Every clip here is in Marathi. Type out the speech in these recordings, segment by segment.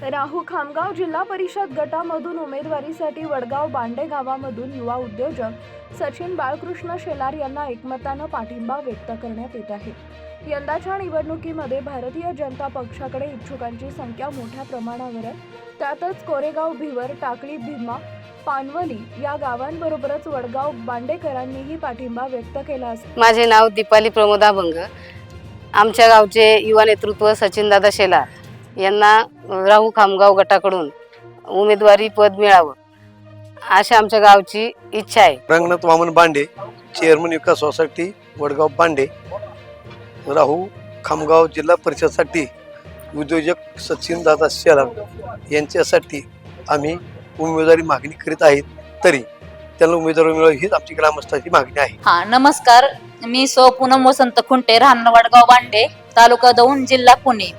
राहू खामगाव जिल्हा परिषद गटामधून उमेदवारीसाठी वडगाव बांडे गावामधून युवा उद्योजक सचिन बाळकृष्ण शेलार यांना एकमतानं पाठिंबा व्यक्त करण्यात येत आहे. यंदाच्या निवडणुकीमध्ये भारतीय जनता पक्षाकडे इच्छुकांची संख्या मोठ्या प्रमाणावर आहे. त्यातच कोरेगाव भिवर टाकळी भीमा पानवली या गावांबरोबरच वडगाव बांडेकरांनीही पाठिंबा व्यक्त केला असून माझे नाव दीपाली प्रमोदा भंग आमच्या गावचे युवा नेतृत्व सचिनदादा शेलार. यांना राहू खामगाव गटाकडून उमेदवारी पद मिळावं अशी आमच्या गावची इच्छा आहे. रंगनाथ वामन बांडे चेअरमन विकास सोसायटी वडगाव बांडे राहू खामगाव जिल्हा परिषदसाठी उद्योजक सचिन दादा शेलार यांच्यासाठी आम्ही उमेदवारी मागणी करीत आहेत तरी त्यांना उमेदवारी मिळावी हीच आमची ग्रामस्थांची मागणी आहे. हा नमस्कार. मी सौ पूनम वसंत खुंटे राहणार वडगाव बांडे तालुका दौंड जिल्हा पुणे.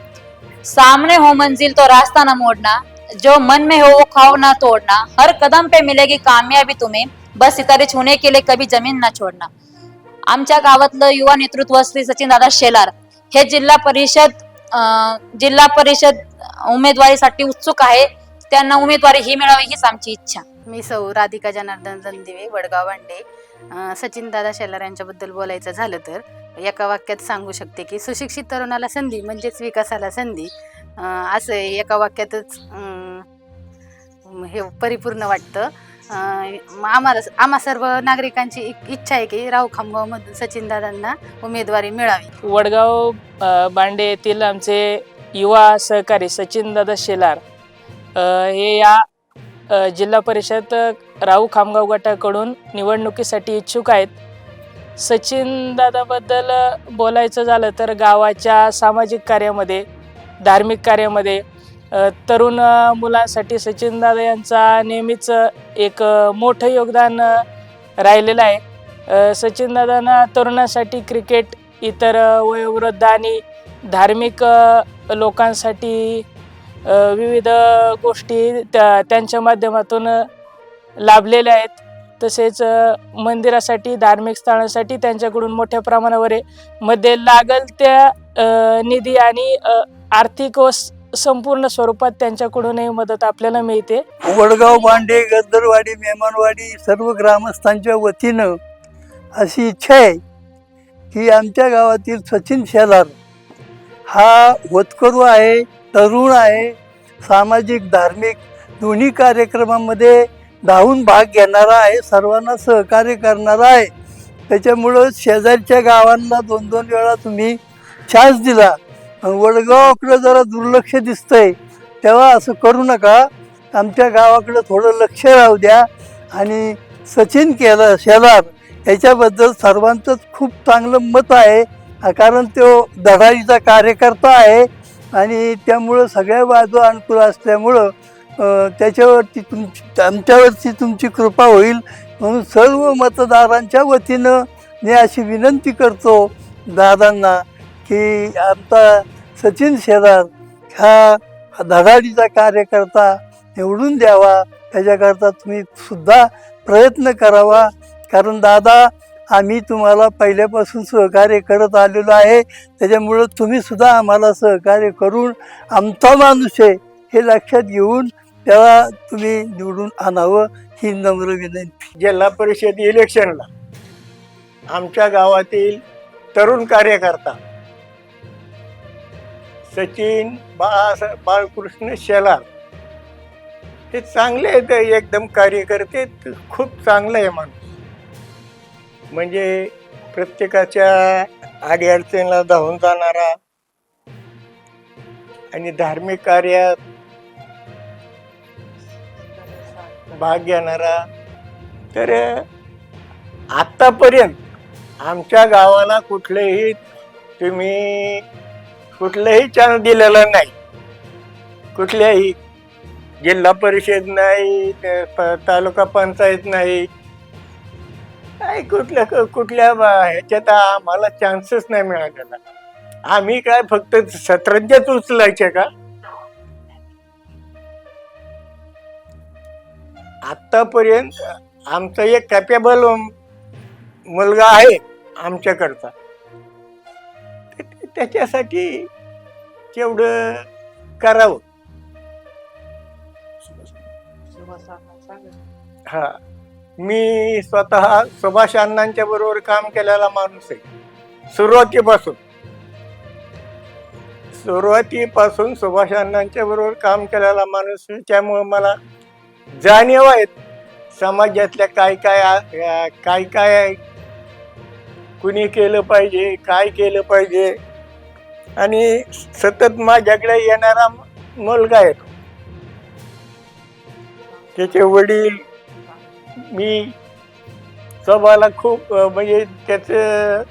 सामने हो मंजिल तो रास्ता न मोड़ना जो मन में हो वो खाओ ना तोड़ना। हर कदम पे मिलेगी कामयाबी तुम्हें बस सितारे छूने के लिए कभी जमीन ना छोड़ना। आमच्या गावातलं युवा नेतृत्व श्री सचिन दादा शेलार हे जिल्हा परिषद जिल्हा परिषद उमेदवारीसाठी उत्सुक आहे. त्यांना उमेदवारी ही मिळावी हीच आमची इच्छा. मी सौ राधिका जनार्दन दिवे वडगाव वांडे. सचिन दादा शेलार यांच्याबद्दल बोलायचं झालं तर एका वाक्यात सांगू शकते की सुशिक्षित तरुणाला संधी म्हणजेच विकासाला संधी. असं एका वाक्यातच हे परिपूर्ण वाटतं. आम्हाला आम्हा सर्व नागरिकांची इच्छा आहे की राव खामगावमधून सचिन दादांना उमेदवारी मिळावी. वडगाव बांडे येथील आमचे युवा सहकारी सचिनदादा शेलार हे या जिल्हा परिषद राहू खामगाव गटाकडून निवडणुकीसाठी इच्छुक आहेत. सचिनदादाबद्दल बोलायचं झालं तर गावाच्या सामाजिक कार्यामध्ये धार्मिक कार्यामध्ये तरुण मुलांसाठी सचिन दादा यांचा नेहमीच एक मोठं योगदान राहिलेलं आहे. सचिन दादांना तरुणांसाठी क्रिकेट इतर वयोवृद्ध आणि धार्मिक लोकांसाठी विविध गोष्टी त्या त्यांच्या माध्यमातून लाभलेल्या आहेत. तसेच मंदिरासाठी धार्मिक स्थळांसाठी त्यांच्याकडून मोठ्या प्रमाणावर आहे. मध्ये लागल त्या निधी आणि आर्थिक व संपूर्ण स्वरूपात त्यांच्याकडूनही मदत आपल्याला मिळते वडगाव बांडे गद्दरवाडी मेहमानवाडी सर्व ग्रामस्थांच्या वतीनं अशी इच्छा आहे की आमच्या गावातील सचिन शेलार हा होतकरू आहे तरुण आहे सामाजिक धार्मिक दोन्ही कार्यक्रमामध्ये धावून भाग घेणारा आहे सर्वांना सहकार्य करणारा आहे. त्याच्यामुळं शेजारच्या गावांना दोन दोन वेळा तुम्ही चान्स दिला. वडगावाकडं जरा दुर्लक्ष दिसतंय. तेव्हा असं करू नका. आमच्या गावाकडं थोडं लक्ष राहू द्या. आणि सचिन केला शेलार याच्याबद्दल सर्वांचंच खूप चांगलं मत आहे. कारण तो दढाईचा कार्यकर्ता आहे. आणि त्यामुळं सगळ्या बाजू अनुकूल असल्यामुळं त्याच्यावरती तुमची आमच्यावरती तुमची कृपा होईल. म्हणून सर्व मतदारांच्या वतीनं मी अशी विनंती करतो दादांना की आमचा सचिन शेलार हा धडाडीचा कार्यकर्ता निवडून द्यावा. त्याच्याकरता तुम्ही सुद्धा प्रयत्न करावा. कारण दादा आम्ही तुम्हाला पहिल्यापासून सहकार्य करत आलेलो आहे. त्याच्यामुळं तुम्हीसुद्धा आम्हाला सहकार्य करून आमचा माणूस आहे हे लक्षात घेऊन त्याला तुम्ही निवडून आणावं ही नम्र विनंती. जिल्हा परिषद इलेक्शनला आमच्या गावातील तरुण कार्यकर्ता सचिन बाळा बाळकृष्ण शेलार हे चांगले आहेत एकदम कार्यकर्ते खूप चांगलं आहे माणूस. म्हणजे प्रत्येकाच्या आडीअडचणीला धावून जाणारा आणि धार्मिक कार्यात भाग घेणारा तर आत्तापर्यंत आमच्या गावाला कुठलेही तुम्ही कुठलंही चान्स दिलेला नाही. कुठल्याही जिल्हा परिषद नाही प- तालुका पंचायत नाही. काय कुठल्या कुठल्या बा- ह्याच्यात आम्हाला चान्सच नाही मिळालेला. आम्ही काय फक्त सतरंजाच उचलायचे का? आत्तापर्यंत आमचा एक कॅपेबल मुलगा आहे आमच्याकडचा त्याच्यासाठी तेवढं करावं. हा. मी स्वतः सुभाष अण्णांच्या बरोबर काम केलेला माणूस आहे. सुरुवातीपासून. सुरुवातीपासून सुभाष अण्णांच्या बरोबर काम केलेला माणूस आहे. त्यामुळे मला जाणीव आहेत समाजातल्या काय काय काय काय कुणी केलं पाहिजे काय केलं पाहिजे आणि सतत माझ्याकडे येणारा मुलगा आहे तो. त्याचे वडील मी स्वभाला खूप म्हणजे त्याचं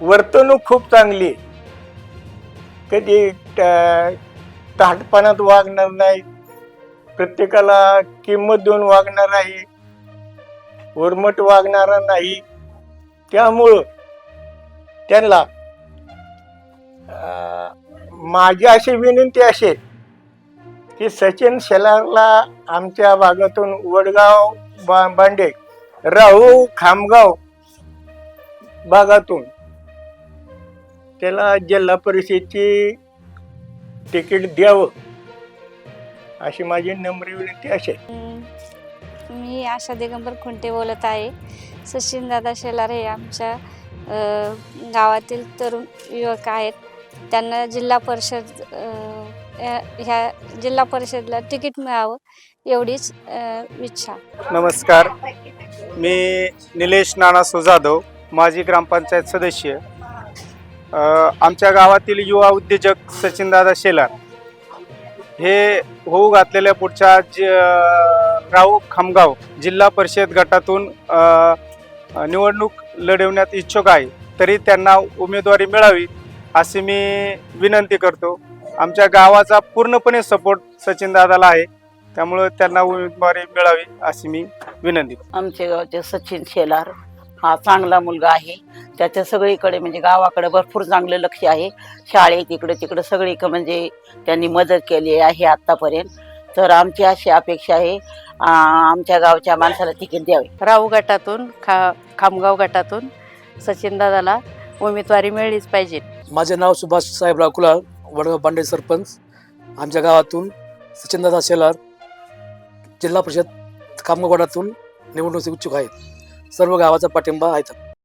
वर्तणूक खूप चांगली आहे. कधी ताटपणात वागणार नाही प्रत्येकाला किंमत देऊन वागणार आहे उर्मट वागणारा नाही. त्यामुळं त्यांना माझी अशी विनंती असेल की सचिन शेलारला आमच्या भागातून वडगाव बा बांडे राहू खामगाव भागातून त्याला जिल्हा परिषदेची तिकीट द्यावं. अशी माझी नम्र विनंती असेल मी आशा दिगंबर खुंटे बोलत आहे. सचिन दादा शेलार हे आमच्या अ, गावातील तरुण युवक आहेत. त्यांना जिल्हा परिषद अ, ह्या जिल्हा परिषदला तिकीट मिळावं एवढीच अ, इच्छा. नमस्कार. मी निलेश नाना सुजाधव माजी ग्रामपंचायत सदस्य. अ, आमच्या गावातील युवा उद्योजक सचिनदादा शेलार. हे होऊ घातलेल्या पुढच्या ज खामगाव जिल्हा परिषद गटातून निवडणूक लढवण्यात इच्छुक आहे तरी त्यांना उमेदवारी मिळावी अशी मी विनंती करतो. आमच्या गावाचा पूर्णपणे सपोर्ट सचिन दादाला आहे त्यामुळं त्यांना उमेदवारी मिळावी अशी मी विनंती आमच्या गावचे सचिन शेलार. हा चांगला मुलगा आहे. त्याच्या सगळीकडे म्हणजे गावाकडे भरपूर चांगलं लक्ष आहे. शाळेत इकडे तिकडे सगळीकडे म्हणजे त्यांनी मदत केली आहे आत्तापर्यंत तर आमची अशी अपेक्षा आहे आ, आमच्या गावच्या माणसाला तिकीट द्यावे. राऊ गटातून खा खामगाव गटातून सचिनदादाला उमेदवारी मिळलीच पाहिजे. माझे नाव सुभाष साहेबराव कुलाळ वडगाव बांडे सरपंच. आमच्या गावातून सचिनदादा शेलार जिल्हा परिषद कामगाव गटातून निवडणुकीचे इच्छुक आहेत. सर्व गावाचा पाठिंबा आहे